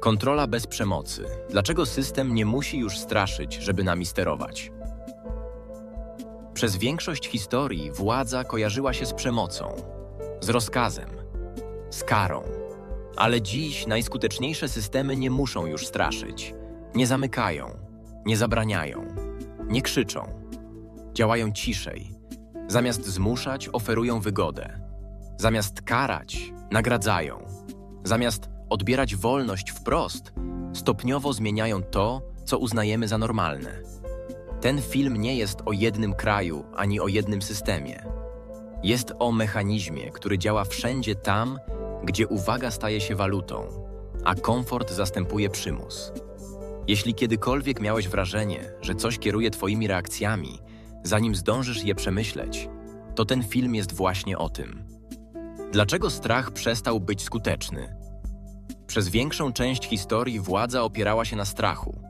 Kontrola bez przemocy. Dlaczego system nie musi już straszyć, żeby nami sterować? Przez większość historii władza kojarzyła się z przemocą, z rozkazem, z karą. Ale dziś najskuteczniejsze systemy nie muszą już straszyć. Nie zamykają, nie zabraniają, nie krzyczą. Działają ciszej. Zamiast zmuszać, oferują wygodę. Zamiast karać, nagradzają. Zamiast odbierać wolność wprost, stopniowo zmieniają to, co uznajemy za normalne. Ten film nie jest o jednym kraju ani o jednym systemie. Jest o mechanizmie, który działa wszędzie tam, gdzie uwaga staje się walutą, a komfort zastępuje przymus. Jeśli kiedykolwiek miałeś wrażenie, że coś kieruje Twoimi reakcjami, zanim zdążysz je przemyśleć, to ten film jest właśnie o tym. Dlaczego strach przestał być skuteczny? Przez większą część historii władza opierała się na strachu.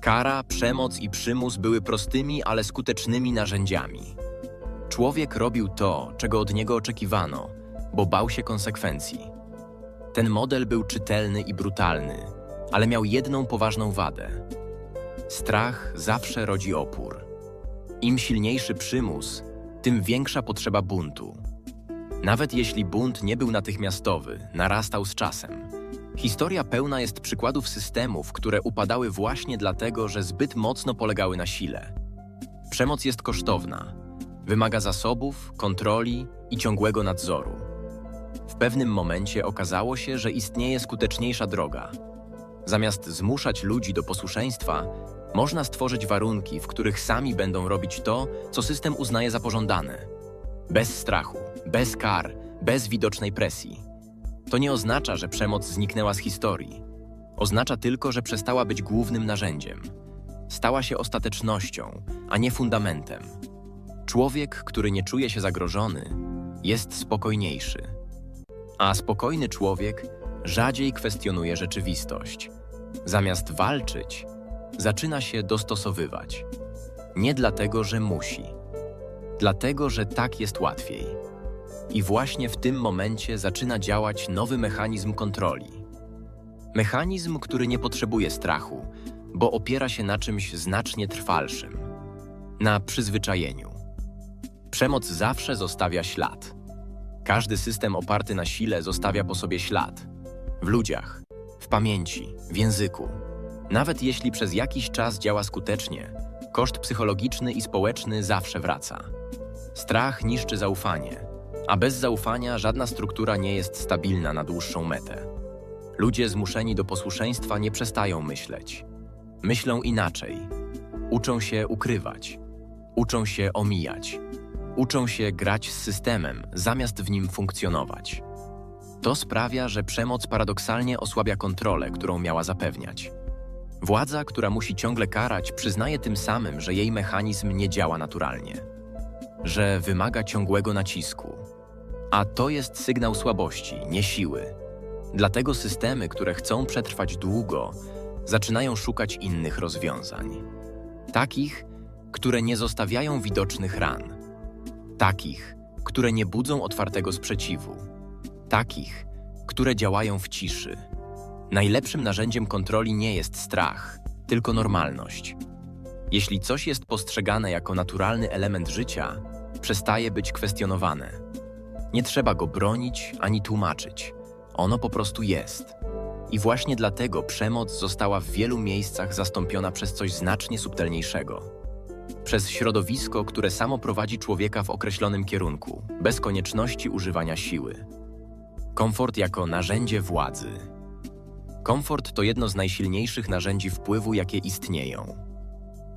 Kara, przemoc i przymus były prostymi, ale skutecznymi narzędziami. Człowiek robił to, czego od niego oczekiwano, bo bał się konsekwencji. Ten model był czytelny i brutalny, ale miał jedną poważną wadę. Strach zawsze rodzi opór. Im silniejszy przymus, tym większa potrzeba buntu. Nawet jeśli bunt nie był natychmiastowy, narastał z czasem. Historia pełna jest przykładów systemów, które upadały właśnie dlatego, że zbyt mocno polegały na sile. Przemoc jest kosztowna, wymaga zasobów, kontroli i ciągłego nadzoru. W pewnym momencie okazało się, że istnieje skuteczniejsza droga. Zamiast zmuszać ludzi do posłuszeństwa, można stworzyć warunki, w których sami będą robić to, co system uznaje za pożądane. Bez strachu, bez kar, bez widocznej presji. To nie oznacza, że przemoc zniknęła z historii. Oznacza tylko, że przestała być głównym narzędziem. Stała się ostatecznością, a nie fundamentem. Człowiek, który nie czuje się zagrożony, jest spokojniejszy. A spokojny człowiek rzadziej kwestionuje rzeczywistość. Zamiast walczyć, zaczyna się dostosowywać. Nie dlatego, że musi, dlatego, że tak jest łatwiej. I właśnie w tym momencie zaczyna działać nowy mechanizm kontroli. Mechanizm, który nie potrzebuje strachu, bo opiera się na czymś znacznie trwalszym na przyzwyczajeniu. Przemoc zawsze zostawia ślad. Każdy system oparty na sile zostawia po sobie ślad w ludziach, w pamięci, w języku. Nawet jeśli przez jakiś czas działa skutecznie, koszt psychologiczny i społeczny zawsze wraca. Strach niszczy zaufanie, a bez zaufania żadna struktura nie jest stabilna na dłuższą metę. Ludzie zmuszeni do posłuszeństwa nie przestają myśleć. Myślą inaczej. Uczą się ukrywać. Uczą się omijać. Uczą się grać z systemem, zamiast w nim funkcjonować. To sprawia, że przemoc paradoksalnie osłabia kontrolę, którą miała zapewniać. Władza, która musi ciągle karać, przyznaje tym samym, że jej mechanizm nie działa naturalnie, że wymaga ciągłego nacisku. A to jest sygnał słabości, nie siły. Dlatego systemy, które chcą przetrwać długo, zaczynają szukać innych rozwiązań. Takich, które nie zostawiają widocznych ran. Takich, które nie budzą otwartego sprzeciwu. Takich, które działają w ciszy. Najlepszym narzędziem kontroli nie jest strach, tylko normalność. Jeśli coś jest postrzegane jako naturalny element życia, przestaje być kwestionowane. Nie trzeba go bronić ani tłumaczyć. Ono po prostu jest. I właśnie dlatego przemoc została w wielu miejscach zastąpiona przez coś znacznie subtelniejszego. Przez środowisko, które samo prowadzi człowieka w określonym kierunku, bez konieczności używania siły. Komfort jako narzędzie władzy. Komfort to jedno z najsilniejszych narzędzi wpływu, jakie istnieją.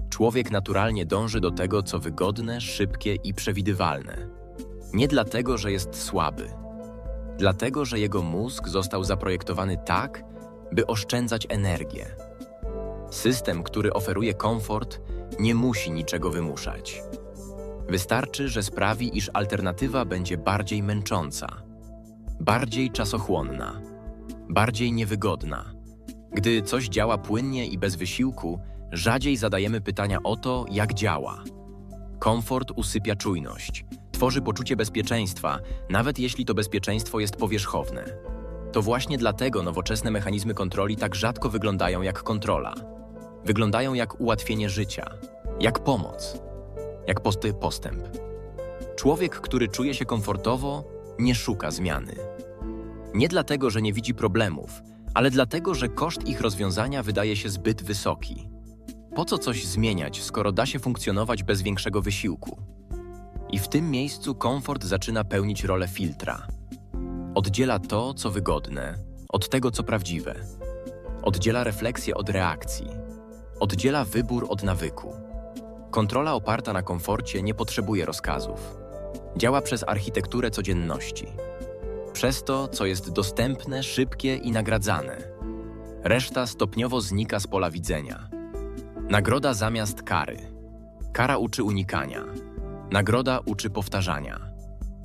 Człowiek naturalnie dąży do tego, co wygodne, szybkie i przewidywalne. Nie dlatego, że jest słaby, dlatego, że jego mózg został zaprojektowany tak, by oszczędzać energię. System, który oferuje komfort, nie musi niczego wymuszać. Wystarczy, że sprawi, iż alternatywa będzie bardziej męcząca, bardziej czasochłonna, bardziej niewygodna. Gdy coś działa płynnie i bez wysiłku, rzadziej zadajemy pytania o to, jak działa. Komfort usypia czujność, tworzy poczucie bezpieczeństwa, nawet jeśli to bezpieczeństwo jest powierzchowne. To właśnie dlatego nowoczesne mechanizmy kontroli tak rzadko wyglądają jak kontrola. Wyglądają jak ułatwienie życia, jak pomoc, jak posty postęp. Człowiek, który czuje się komfortowo, nie szuka zmiany. Nie dlatego, że nie widzi problemów, ale dlatego, że koszt ich rozwiązania wydaje się zbyt wysoki. Po co coś zmieniać, skoro da się funkcjonować bez większego wysiłku? I w tym miejscu komfort zaczyna pełnić rolę filtra. Oddziela to, co wygodne, od tego, co prawdziwe. Oddziela refleksję od reakcji. Oddziela wybór od nawyku. Kontrola oparta na komforcie nie potrzebuje rozkazów. Działa przez architekturę codzienności. Przez to, co jest dostępne, szybkie i nagradzane. Reszta stopniowo znika z pola widzenia. Nagroda zamiast kary. Kara uczy unikania. Nagroda uczy powtarzania.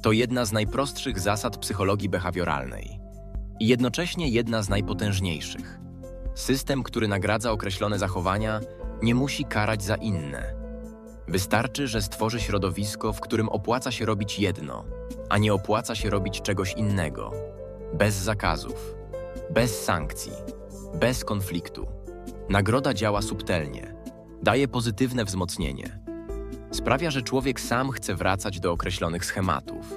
To jedna z najprostszych zasad psychologii behawioralnej i jednocześnie jedna z najpotężniejszych. System, który nagradza określone zachowania, nie musi karać za inne. Wystarczy, że stworzy środowisko, w którym opłaca się robić jedno, a nie opłaca się robić czegoś innego. Bez zakazów, bez sankcji, bez konfliktu. Nagroda działa subtelnie, daje pozytywne wzmocnienie. Sprawia, że człowiek sam chce wracać do określonych schematów.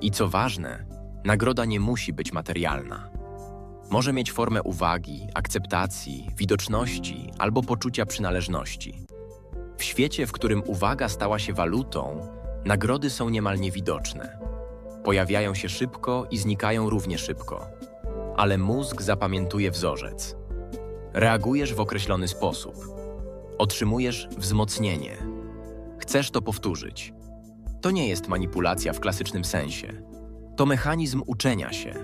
I co ważne, nagroda nie musi być materialna. Może mieć formę uwagi, akceptacji, widoczności albo poczucia przynależności. W świecie, w którym uwaga stała się walutą, nagrody są niemal niewidoczne. Pojawiają się szybko i znikają równie szybko. Ale mózg zapamiętuje wzorzec. Reagujesz w określony sposób. Otrzymujesz wzmocnienie. Chcesz to powtórzyć. To nie jest manipulacja w klasycznym sensie. To mechanizm uczenia się.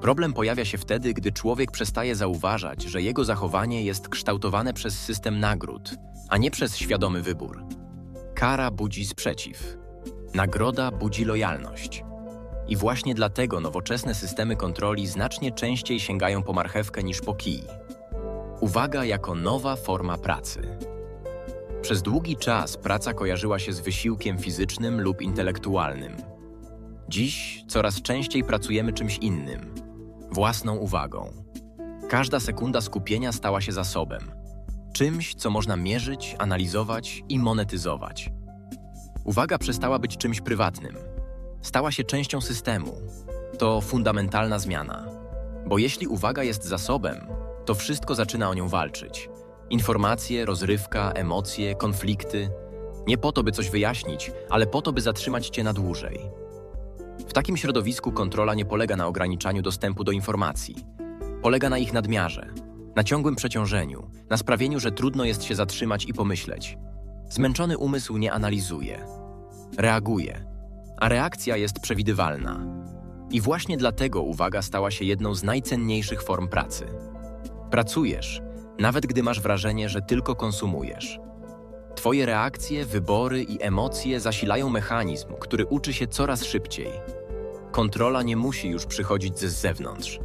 Problem pojawia się wtedy, gdy człowiek przestaje zauważać, że jego zachowanie jest kształtowane przez system nagród, a nie przez świadomy wybór. Kara budzi sprzeciw. Nagroda budzi lojalność. I właśnie dlatego nowoczesne systemy kontroli znacznie częściej sięgają po marchewkę niż po kij. Uwaga jako nowa forma pracy. Przez długi czas praca kojarzyła się z wysiłkiem fizycznym lub intelektualnym. Dziś coraz częściej pracujemy czymś innym własną uwagą. Każda sekunda skupienia stała się zasobem czymś, co można mierzyć, analizować i monetyzować. Uwaga przestała być czymś prywatnym. Stała się częścią systemu. To fundamentalna zmiana. Bo jeśli uwaga jest zasobem, to wszystko zaczyna o nią walczyć. Informacje, rozrywka, emocje, konflikty. Nie po to, by coś wyjaśnić, ale po to, by zatrzymać cię na dłużej. W takim środowisku kontrola nie polega na ograniczaniu dostępu do informacji. Polega na ich nadmiarze, na ciągłym przeciążeniu, na sprawieniu, że trudno jest się zatrzymać i pomyśleć. Zmęczony umysł nie analizuje, reaguje, a reakcja jest przewidywalna. I właśnie dlatego uwaga stała się jedną z najcenniejszych form pracy. Pracujesz, nawet gdy masz wrażenie, że tylko konsumujesz. Twoje reakcje, wybory i emocje zasilają mechanizm, który uczy się coraz szybciej. Kontrola nie musi już przychodzić z zewnątrz.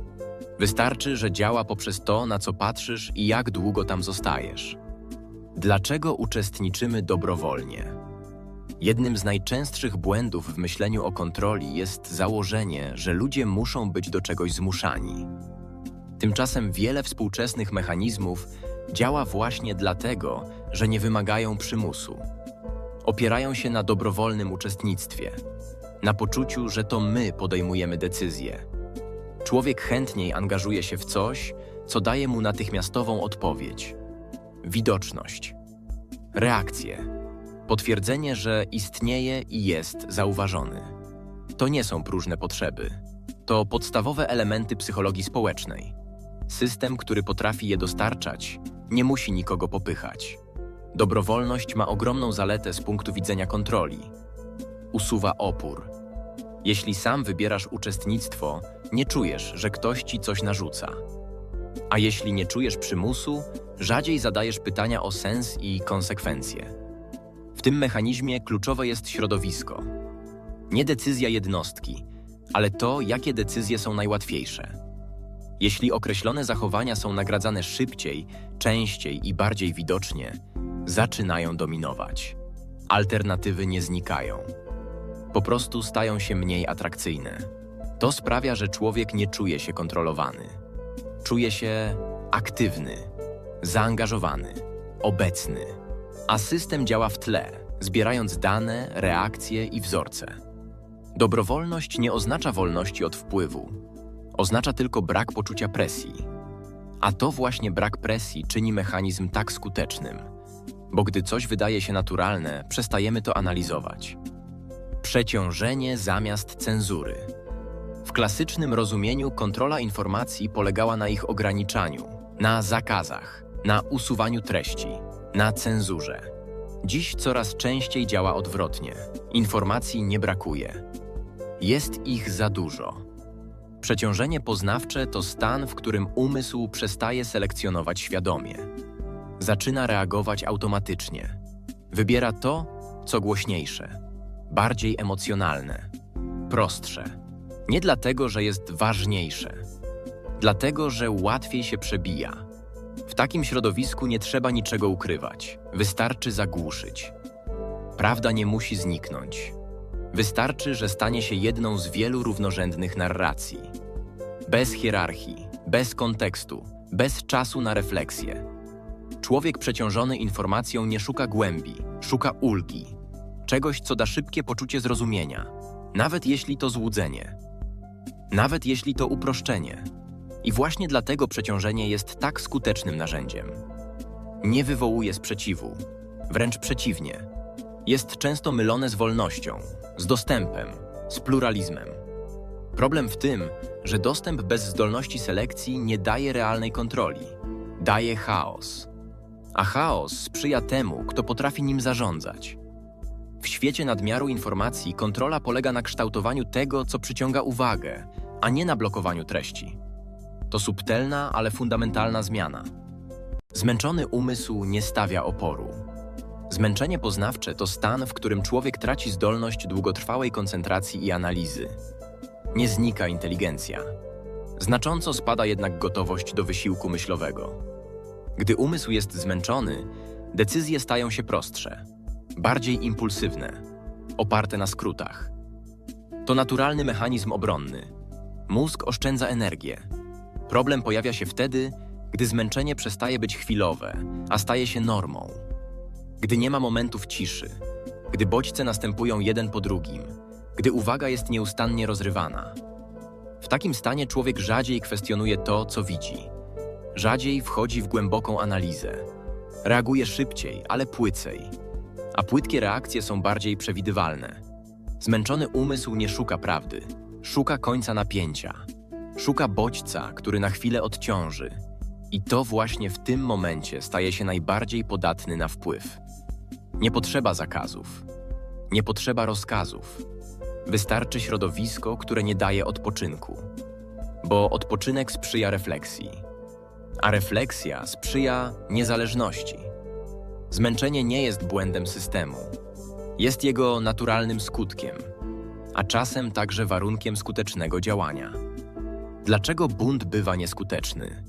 Wystarczy, że działa poprzez to, na co patrzysz i jak długo tam zostajesz. Dlaczego uczestniczymy dobrowolnie? Jednym z najczęstszych błędów w myśleniu o kontroli jest założenie, że ludzie muszą być do czegoś zmuszani. Tymczasem wiele współczesnych mechanizmów działa właśnie dlatego, że nie wymagają przymusu. Opierają się na dobrowolnym uczestnictwie, na poczuciu, że to my podejmujemy decyzje. Człowiek chętniej angażuje się w coś, co daje mu natychmiastową odpowiedź. Widoczność, reakcję, potwierdzenie, że istnieje i jest zauważony. To nie są próżne potrzeby. To podstawowe elementy psychologii społecznej. System, który potrafi je dostarczać, nie musi nikogo popychać. Dobrowolność ma ogromną zaletę z punktu widzenia kontroli. Usuwa opór. Jeśli sam wybierasz uczestnictwo, nie czujesz, że ktoś ci coś narzuca. A jeśli nie czujesz przymusu, rzadziej zadajesz pytania o sens i konsekwencje. W tym mechanizmie kluczowe jest środowisko. Nie decyzja jednostki, ale to, jakie decyzje są najłatwiejsze. Jeśli określone zachowania są nagradzane szybciej, częściej i bardziej widocznie, zaczynają dominować. Alternatywy nie znikają. Po prostu stają się mniej atrakcyjne. To sprawia, że człowiek nie czuje się kontrolowany. Czuje się aktywny, zaangażowany, obecny, a system działa w tle, zbierając dane, reakcje i wzorce. Dobrowolność nie oznacza wolności od wpływu, oznacza tylko brak poczucia presji. A to właśnie brak presji czyni mechanizm tak skutecznym, bo gdy coś wydaje się naturalne, przestajemy to analizować. Przeciążenie zamiast cenzury. W klasycznym rozumieniu kontrola informacji polegała na ich ograniczaniu, na zakazach, na usuwaniu treści, na cenzurze. Dziś coraz częściej działa odwrotnie. Informacji nie brakuje. Jest ich za dużo. Przeciążenie poznawcze to stan, w którym umysł przestaje selekcjonować świadomie. Zaczyna reagować automatycznie. Wybiera to, co głośniejsze, bardziej emocjonalne, prostsze. Nie dlatego, że jest ważniejsze, dlatego, że łatwiej się przebija. W takim środowisku nie trzeba niczego ukrywać, wystarczy zagłuszyć. Prawda nie musi zniknąć. Wystarczy, że stanie się jedną z wielu równorzędnych narracji. Bez hierarchii, bez kontekstu, bez czasu na refleksję. Człowiek przeciążony informacją nie szuka głębi, szuka ulgi, czegoś, co da szybkie poczucie zrozumienia, nawet jeśli to złudzenie, nawet jeśli to uproszczenie. I właśnie dlatego przeciążenie jest tak skutecznym narzędziem. Nie wywołuje sprzeciwu, wręcz przeciwnie. Jest często mylone z wolnością, z dostępem, z pluralizmem. Problem w tym, że dostęp bez zdolności selekcji nie daje realnej kontroli, daje chaos. A chaos sprzyja temu, kto potrafi nim zarządzać. W świecie nadmiaru informacji kontrola polega na kształtowaniu tego, co przyciąga uwagę, a nie na blokowaniu treści. To subtelna, ale fundamentalna zmiana. Zmęczony umysł nie stawia oporu. Zmęczenie poznawcze to stan, w którym człowiek traci zdolność długotrwałej koncentracji i analizy. Nie znika inteligencja. Znacząco spada jednak gotowość do wysiłku myślowego. Gdy umysł jest zmęczony, decyzje stają się prostsze, bardziej impulsywne, oparte na skrótach. To naturalny mechanizm obronny. Mózg oszczędza energię, Problem pojawia się wtedy, gdy zmęczenie przestaje być chwilowe, a staje się normą. Gdy nie ma momentów ciszy, gdy bodźce następują jeden po drugim, gdy uwaga jest nieustannie rozrywana. W takim stanie człowiek rzadziej kwestionuje to, co widzi. Rzadziej wchodzi w głęboką analizę. Reaguje szybciej, ale płycej. A płytkie reakcje są bardziej przewidywalne. Zmęczony umysł nie szuka prawdy, szuka końca napięcia. Szuka bodźca, który na chwilę odciąży. I to właśnie w tym momencie staje się najbardziej podatny na wpływ. Nie potrzeba zakazów. Nie potrzeba rozkazów. Wystarczy środowisko, które nie daje odpoczynku. Bo odpoczynek sprzyja refleksji, a refleksja sprzyja niezależności. Zmęczenie nie jest błędem systemu. Jest jego naturalnym skutkiem, a czasem także warunkiem skutecznego działania. Dlaczego bunt bywa nieskuteczny?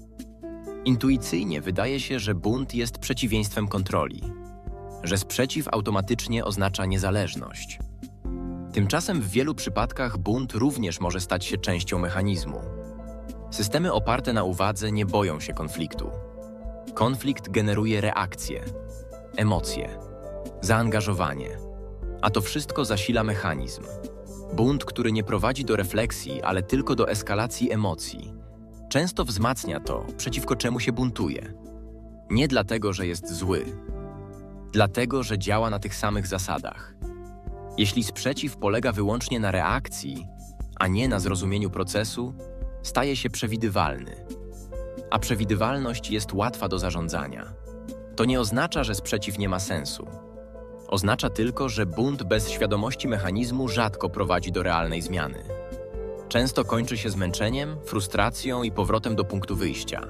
Intuicyjnie wydaje się, że bunt jest przeciwieństwem kontroli, że sprzeciw automatycznie oznacza niezależność. Tymczasem w wielu przypadkach bunt również może stać się częścią mechanizmu. Systemy oparte na uwadze nie boją się konfliktu. Konflikt generuje reakcje, emocje, zaangażowanie, a to wszystko zasila mechanizm. Bunt, który nie prowadzi do refleksji, ale tylko do eskalacji emocji, często wzmacnia to, przeciwko czemu się buntuje. Nie dlatego, że jest zły, dlatego, że działa na tych samych zasadach. Jeśli sprzeciw polega wyłącznie na reakcji, a nie na zrozumieniu procesu, staje się przewidywalny. A przewidywalność jest łatwa do zarządzania. To nie oznacza, że sprzeciw nie ma sensu. Oznacza tylko, że bunt bez świadomości mechanizmu rzadko prowadzi do realnej zmiany. Często kończy się zmęczeniem, frustracją i powrotem do punktu wyjścia.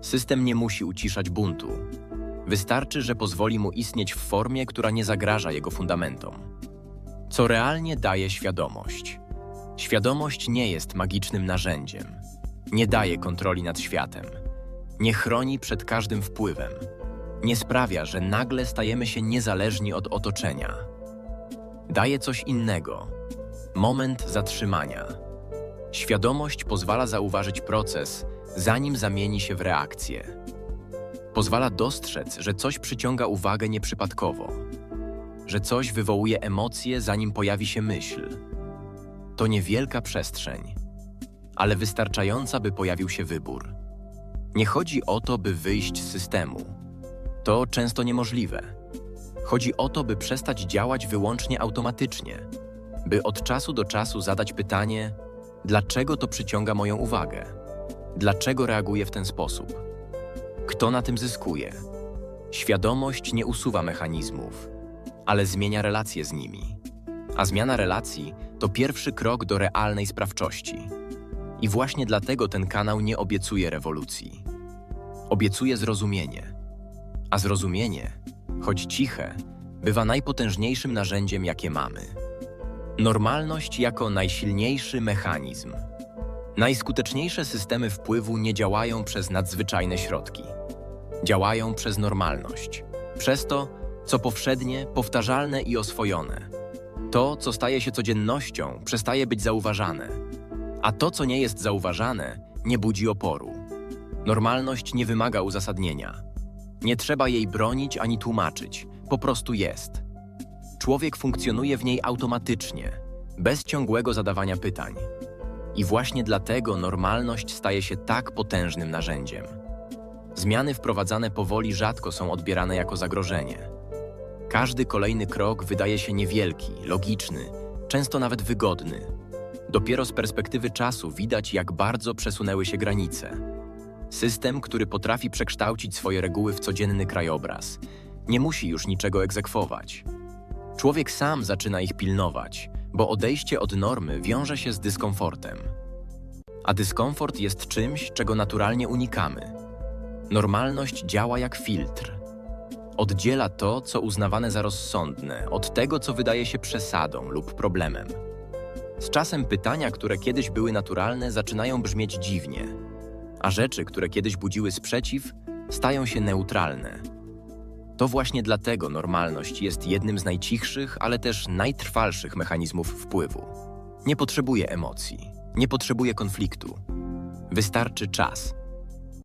System nie musi uciszać buntu. Wystarczy, że pozwoli mu istnieć w formie, która nie zagraża jego fundamentom. Co realnie daje świadomość. Świadomość nie jest magicznym narzędziem. Nie daje kontroli nad światem. Nie chroni przed każdym wpływem nie sprawia, że nagle stajemy się niezależni od otoczenia. Daje coś innego moment zatrzymania, Świadomość pozwala zauważyć proces, zanim zamieni się w reakcję. Pozwala dostrzec, że coś przyciąga uwagę nieprzypadkowo, że coś wywołuje emocje, zanim pojawi się myśl. To niewielka przestrzeń, ale wystarczająca, by pojawił się wybór. Nie chodzi o to, by wyjść z systemu. To często niemożliwe. Chodzi o to, by przestać działać wyłącznie automatycznie, by od czasu do czasu zadać pytanie: dlaczego to przyciąga moją uwagę? Dlaczego reaguję w ten sposób? Kto na tym zyskuje? Świadomość nie usuwa mechanizmów, ale zmienia relacje z nimi. A zmiana relacji to pierwszy krok do realnej sprawczości. I właśnie dlatego ten kanał nie obiecuje rewolucji. Obiecuje zrozumienie. A zrozumienie, choć ciche, bywa najpotężniejszym narzędziem, jakie mamy. Normalność jako najsilniejszy mechanizm. Najskuteczniejsze systemy wpływu nie działają przez nadzwyczajne środki. Działają przez normalność. Przez to, co powszednie, powtarzalne i oswojone. To, co staje się codziennością, przestaje być zauważane. A to, co nie jest zauważane, nie budzi oporu. Normalność nie wymaga uzasadnienia. Nie trzeba jej bronić ani tłumaczyć, po prostu jest. Człowiek funkcjonuje w niej automatycznie, bez ciągłego zadawania pytań. I właśnie dlatego normalność staje się tak potężnym narzędziem. Zmiany wprowadzane powoli rzadko są odbierane jako zagrożenie. Każdy kolejny krok wydaje się niewielki, logiczny, często nawet wygodny. Dopiero z perspektywy czasu widać, jak bardzo przesunęły się granice. System, który potrafi przekształcić swoje reguły w codzienny krajobraz, nie musi już niczego egzekwować. Człowiek sam zaczyna ich pilnować, bo odejście od normy wiąże się z dyskomfortem. A dyskomfort jest czymś, czego naturalnie unikamy. Normalność działa jak filtr. Oddziela to, co uznawane za rozsądne, od tego, co wydaje się przesadą lub problemem. Z czasem pytania, które kiedyś były naturalne, zaczynają brzmieć dziwnie, a rzeczy, które kiedyś budziły sprzeciw, stają się neutralne. To właśnie dlatego normalność jest jednym z najcichszych, ale też najtrwalszych mechanizmów wpływu. Nie potrzebuje emocji, nie potrzebuje konfliktu. Wystarczy czas.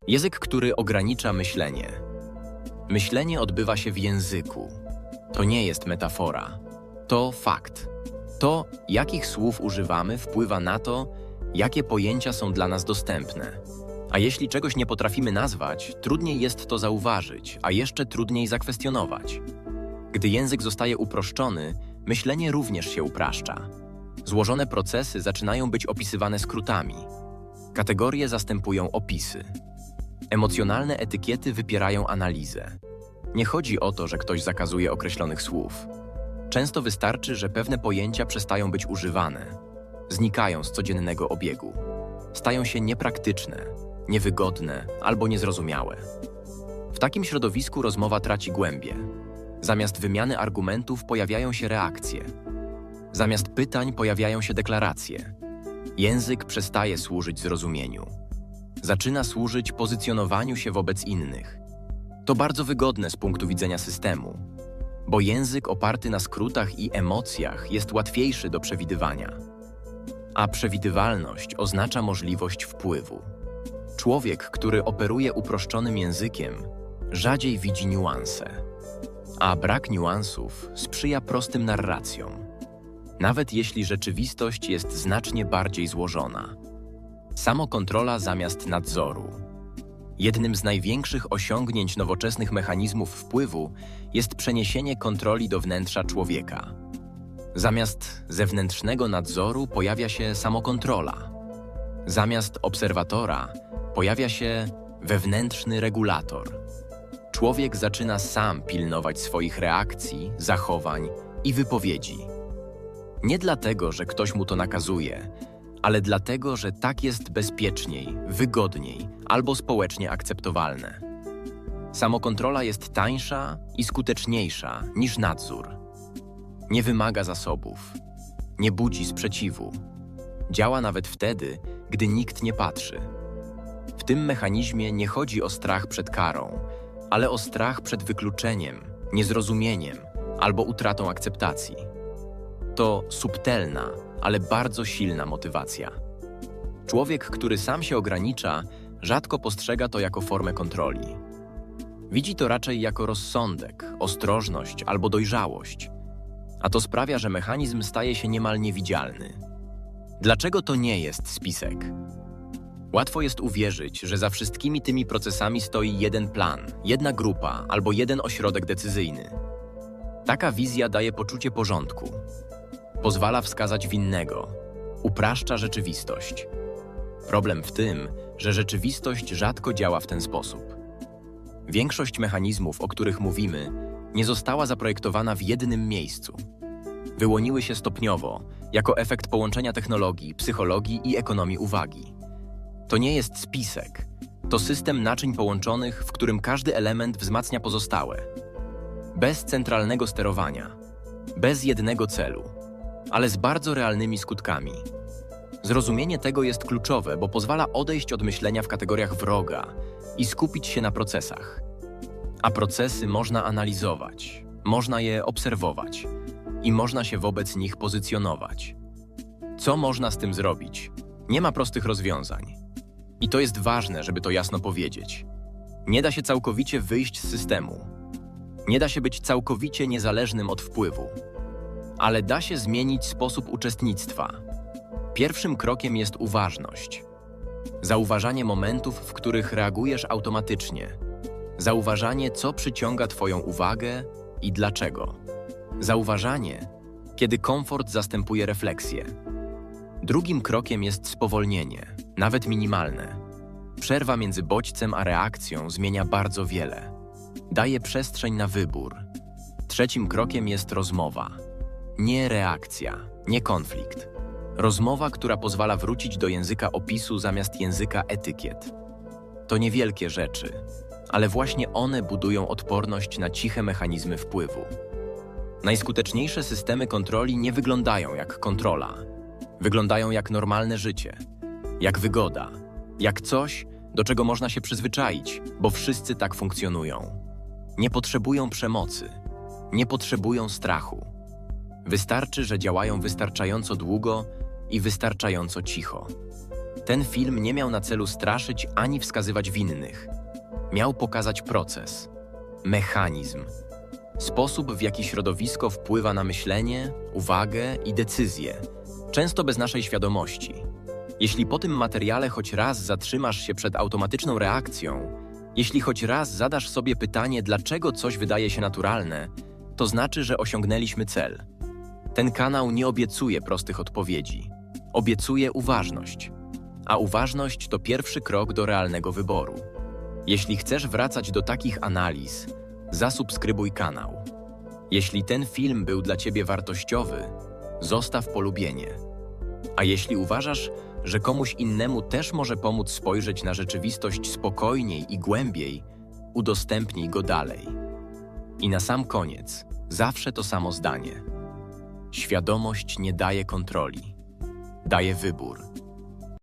Język, który ogranicza myślenie. Myślenie odbywa się w języku. To nie jest metafora. To fakt. To, jakich słów używamy, wpływa na to, jakie pojęcia są dla nas dostępne. A jeśli czegoś nie potrafimy nazwać, trudniej jest to zauważyć, a jeszcze trudniej zakwestionować. Gdy język zostaje uproszczony, myślenie również się upraszcza. Złożone procesy zaczynają być opisywane skrótami. Kategorie zastępują opisy. Emocjonalne etykiety wypierają analizę. Nie chodzi o to, że ktoś zakazuje określonych słów. Często wystarczy, że pewne pojęcia przestają być używane, znikają z codziennego obiegu, stają się niepraktyczne, niewygodne albo niezrozumiałe. W takim środowisku rozmowa traci głębię. Zamiast wymiany argumentów pojawiają się reakcje. Zamiast pytań pojawiają się deklaracje. Język przestaje służyć zrozumieniu. Zaczyna służyć pozycjonowaniu się wobec innych. To bardzo wygodne z punktu widzenia systemu, bo język oparty na skrótach i emocjach jest łatwiejszy do przewidywania. A przewidywalność oznacza możliwość wpływu. Człowiek, który operuje uproszczonym językiem, rzadziej widzi niuanse, a brak niuansów sprzyja prostym narracjom, nawet jeśli rzeczywistość jest znacznie bardziej złożona. Samokontrola zamiast nadzoru. Jednym z największych osiągnięć nowoczesnych mechanizmów wpływu jest przeniesienie kontroli do wnętrza człowieka. Zamiast zewnętrznego nadzoru pojawia się samokontrola. Zamiast obserwatora pojawia się wewnętrzny regulator. Człowiek zaczyna sam pilnować swoich reakcji, zachowań i wypowiedzi. Nie dlatego, że ktoś mu to nakazuje, ale dlatego, że tak jest bezpieczniej, wygodniej albo społecznie akceptowalne. Samokontrola jest tańsza i skuteczniejsza niż nadzór. Nie wymaga zasobów, nie budzi sprzeciwu. Działa nawet wtedy, gdy nikt nie patrzy. W tym mechanizmie nie chodzi o strach przed karą, ale o strach przed wykluczeniem, niezrozumieniem albo utratą akceptacji. To subtelna, ale bardzo silna motywacja. Człowiek, który sam się ogranicza, rzadko postrzega to jako formę kontroli. Widzi to raczej jako rozsądek, ostrożność albo dojrzałość, a to sprawia, że mechanizm staje się niemal niewidzialny. Dlaczego to nie jest spisek? Łatwo jest uwierzyć, że za wszystkimi tymi procesami stoi jeden plan, jedna grupa albo jeden ośrodek decyzyjny. Taka wizja daje poczucie porządku. Pozwala wskazać winnego, upraszcza rzeczywistość. Problem w tym, że rzeczywistość rzadko działa w ten sposób. Większość mechanizmów, o których mówimy, nie została zaprojektowana w jednym miejscu. Wyłoniły się stopniowo, jako efekt połączenia technologii, psychologii i ekonomii uwagi. To nie jest spisek, to system naczyń połączonych, w którym każdy element wzmacnia pozostałe. Bez centralnego sterowania, bez jednego celu, ale z bardzo realnymi skutkami. Zrozumienie tego jest kluczowe, bo pozwala odejść od myślenia w kategoriach wroga i skupić się na procesach. A procesy można analizować, można je obserwować i można się wobec nich pozycjonować. Co można z tym zrobić? Nie ma prostych rozwiązań. I to jest ważne, żeby to jasno powiedzieć. Nie da się całkowicie wyjść z systemu. Nie da się być całkowicie niezależnym od wpływu. Ale da się zmienić sposób uczestnictwa. Pierwszym krokiem jest uważność. Zauważanie momentów, w których reagujesz automatycznie. Zauważanie, co przyciąga Twoją uwagę i dlaczego. Zauważanie, kiedy komfort zastępuje refleksję. Drugim krokiem jest spowolnienie, nawet minimalne. Przerwa między bodźcem a reakcją zmienia bardzo wiele. Daje przestrzeń na wybór. Trzecim krokiem jest rozmowa. Nie reakcja, nie konflikt. Rozmowa, która pozwala wrócić do języka opisu zamiast języka etykiet. To niewielkie rzeczy, ale właśnie one budują odporność na ciche mechanizmy wpływu. Najskuteczniejsze systemy kontroli nie wyglądają jak kontrola. Wyglądają jak normalne życie, jak wygoda, jak coś, do czego można się przyzwyczaić, bo wszyscy tak funkcjonują. Nie potrzebują przemocy, nie potrzebują strachu. Wystarczy, że działają wystarczająco długo i wystarczająco cicho. Ten film nie miał na celu straszyć ani wskazywać winnych. Miał pokazać proces, mechanizm, sposób, w jaki środowisko wpływa na myślenie, uwagę i decyzje, często bez naszej świadomości. Jeśli po tym materiale choć raz zatrzymasz się przed automatyczną reakcją, jeśli choć raz zadasz sobie pytanie, dlaczego coś wydaje się naturalne, to znaczy, że osiągnęliśmy cel. Ten kanał nie obiecuje prostych odpowiedzi. Obiecuje uważność. A uważność to pierwszy krok do realnego wyboru. Jeśli chcesz wracać do takich analiz, zasubskrybuj kanał. Jeśli ten film był dla Ciebie wartościowy, zostaw polubienie. A jeśli uważasz, że komuś innemu też może pomóc spojrzeć na rzeczywistość spokojniej i głębiej, udostępnij go dalej. I na sam koniec, zawsze to samo zdanie. Świadomość nie daje kontroli, daje wybór.